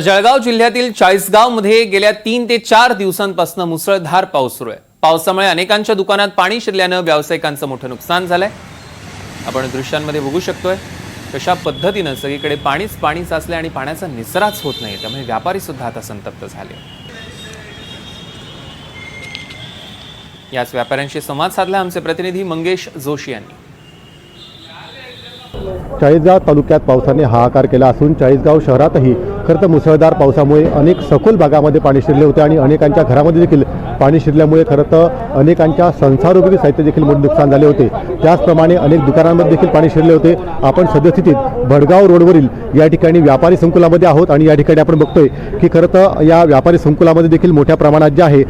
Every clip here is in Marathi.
जळगाव जिल्ह्यातील चाळीसगावमध्ये गेल्या तीन ते चार दिवसांपासून मुसळधार पाऊस सुरू आहे. पावसामुळे अनेकांच्या दुकानात पाणी शिरल्यानं व्यावसायिकांचं मोठं नुकसान झालंय. आपण दृश्यांमध्ये बघू शकतोय कशा पद्धतीनं सगळीकडे पाणीच पाणी साचलंय आणि पाण्याचा निसराच होत नाही त्यामुळे व्यापारी सुद्धा आता संतप्त झाले. याच व्यापाऱ्यांशी संवाद साधला आमचे प्रतिनिधी मंगेश जोशी यांनी. चाळीसगाव तालुक्यात पावसाने हाहाकार केला असून चाळीसगाव शहरातही खरं तर मुसळधार पावसामुळे अनेक सखोल भागामध्ये पाणी शिरले होते आणि अनेकांच्या घरामध्ये देखील पाणी शिरल्यामुळे खरं तर अनेकांच्या संसारोपयोगी साहित्य देखील मोठे नुकसान झाले होते. त्याचप्रमाणे अनेक दुकानांमध्ये देखील पाणी शिरले होते. आपण सद्यस्थितीत भडगाव रोडवरील या ठिकाणी व्यापारी संकुलामध्ये आहोत आणि या ठिकाणी आपण बघतोय की खरं तर या व्यापारी संकुलामध्ये देखील मोठ्या प्रमाणात जे आहे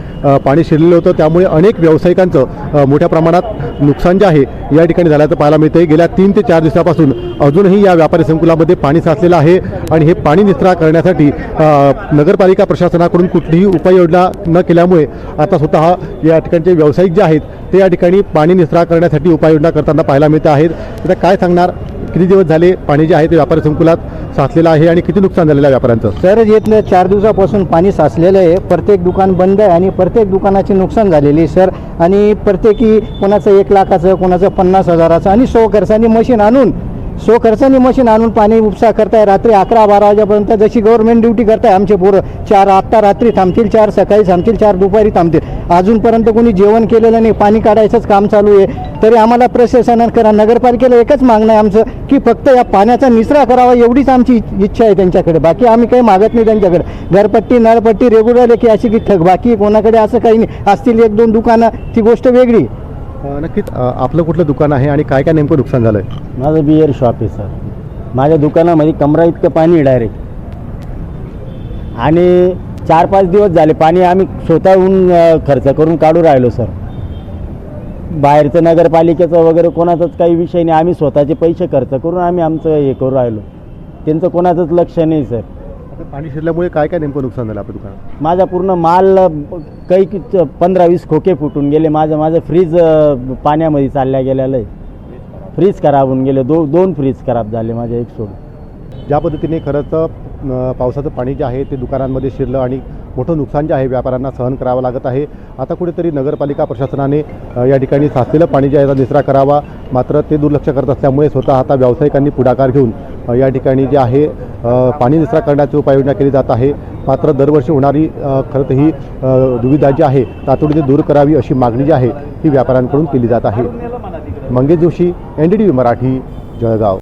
पाणी शिरलेलं होतं. त्यामुळे अनेक व्यावसायिकांचं मोठ्या प्रमाणात नुकसान जे आहे या ठिकाणी झाल्याचं पाहायला मिळतंय. गेल्या तीन ते चार दिवसापासून अजूनही या व्यापारी संकुलामध्ये पाणी साचलेलं आहे आणि हे पाणी निचरा करण्यासाठी नगरपालिका प्रशासनाकडून कुठलीही उपाययोजना न केल्यामुळे आता स्वतः या ठिकाणचे व्यावसायिक जे आहेत ते या ठिकाणी पाणी निचरा करण्यासाठी उपाययोजना करताना पाहायला मिळत आहेत. आता काय सांगणार किती दिवस झाले पाणी जे आहे ते व्यापारी संकुलात साचलेलं आहे आणि किती नुकसान झालेलं आहे व्यापाऱ्यांचं? सर येतलं चार दिवसापासून पाणी साचलेलं आहे. प्रत्येक दुकान बंद आहे आणि प्रत्येक दुकानाचे नुकसान झालेली आहे सर. आणि प्रत्येकी कोणाचं एक लाखाचं कोणाचं पन्नास हजाराचं आणि सो खर्चानी मशीन आणून सो खर्चानी मशीन आणून पाणी उपसा करताय रात्री अकरा बारा वाजेपर्यंत. जशी गव्हर्नमेंट ड्युटी करताय आमचे पोरं चार आत्ता रात्री थांबतील चार सकाळी थांबतील चार दुपारी थांबतील. अजूनपर्यंत कोणी जेवण केलेलं नाही पाणी काढायचंच काम चालू आहे. तरी आम्हाला प्रशासनानं करा. नगरपालिकेला एकच मागणं आहे आमचं की फक्त या पाण्याचा निचरा करावा एवढीच आमची इच्छा आहे त्यांच्याकडे. बाकी आम्ही काही मागत नाही त्यांच्याकडे. घरपट्टी नळपट्टी रेग्युलर की अशी की ठग. बाकी कोणाकडे असं काही नाही. असतील एक दोन दुकानं ती गोष्ट वेगळी. नक्कीच आपलं कुठलं दुकान आहे आणि काय काय नेमकं नुकसान झालं आहे माझं बिअर शॉप आहे सर. माझ्या दुकानामध्ये कमरा इतकं पाणी डायरेक्ट आणि चार पाच दिवस झाले पाणी आम्ही स्वतःहून खर्च करून काढू राहिलो सर. बाहेरचं नगरपालिकेचं वगैरे कोणाचाच काही विषय नाही. आम्ही स्वतःचे पैसे खर्च करून आम्ही आमचं हे करू राहिलो. त्यांचं कोणाचंच लक्ष नाही सर. आता पाणी शिरल्यामुळे काय काय नेमकं नुकसान झालं आपल्या दुकानात? माझा पूर्ण माल अ, काही पंधरा वीस खोके फुटून गेले. माझं माझं फ्रीज अ, पाण्यामध्ये चालल्या गेलेलं आहे. फ्रीज खराब होऊन गेले. दो दोन फ्रीज खराब झाले माझ्या एक सोडून. ज्या पद्धतीने खरंच अ, पावसाचं पाणी जे आहे ते दुकानांमध्ये शिरलं आणि मोठं नुकसान जे आहे व्यापाऱ्यांना सहन करावं लागत आहे. आता कुठेतरी नगरपालिका प्रशासनाने या ठिकाणी साचलेलं पाणी जे आहे त्याचा निचरा करावा. मात्र ते दुर्लक्ष करत असल्यामुळे स्वतः आता व्यावसायिकांनी पुढाकार घेऊन या ठिकाणी जे आहे पाणी निचरा करण्याची उपाययोजना केली जात आहे. मात्र दरवर्षी होणारी खरं तर ही दुविधा जी आहे तातडीने दूर करावी अशी मागणी जी आहे ती व्यापाऱ्यांकडून केली जात आहे. Mangesh Joshi N D T V Marathi Jalgaon.